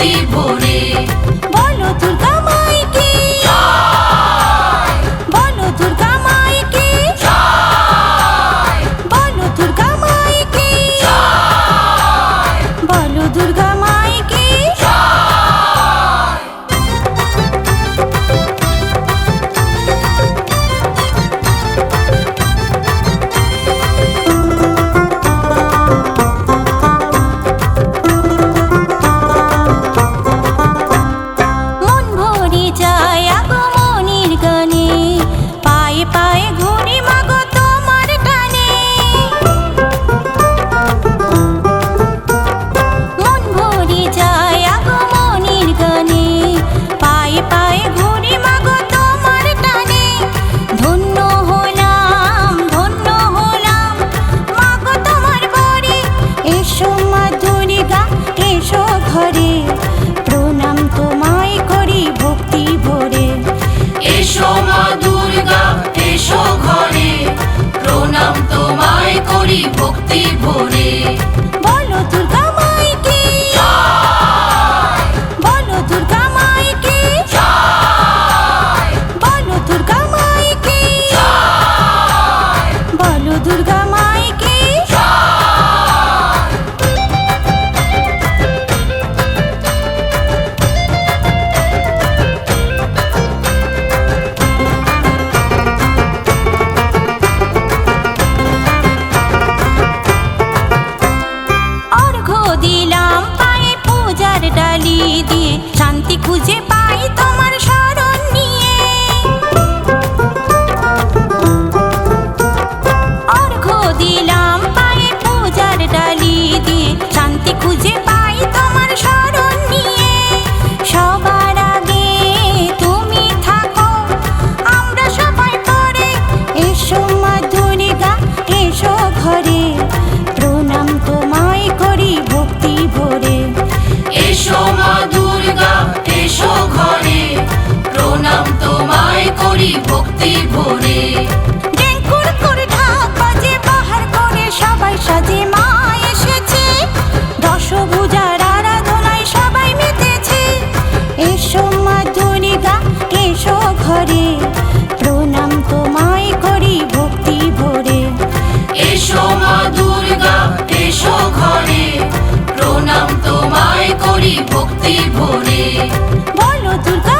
দিব পায়ে ভক্তি ভরে। ডালি দিয়ে শান্তি খুঁজে পা এসো মা দুর্গা এসো ঘরে। প্রণাম তোমায় করি ভক্তি ভরে। করি ভক্তি ভরে। বলো দুর্গা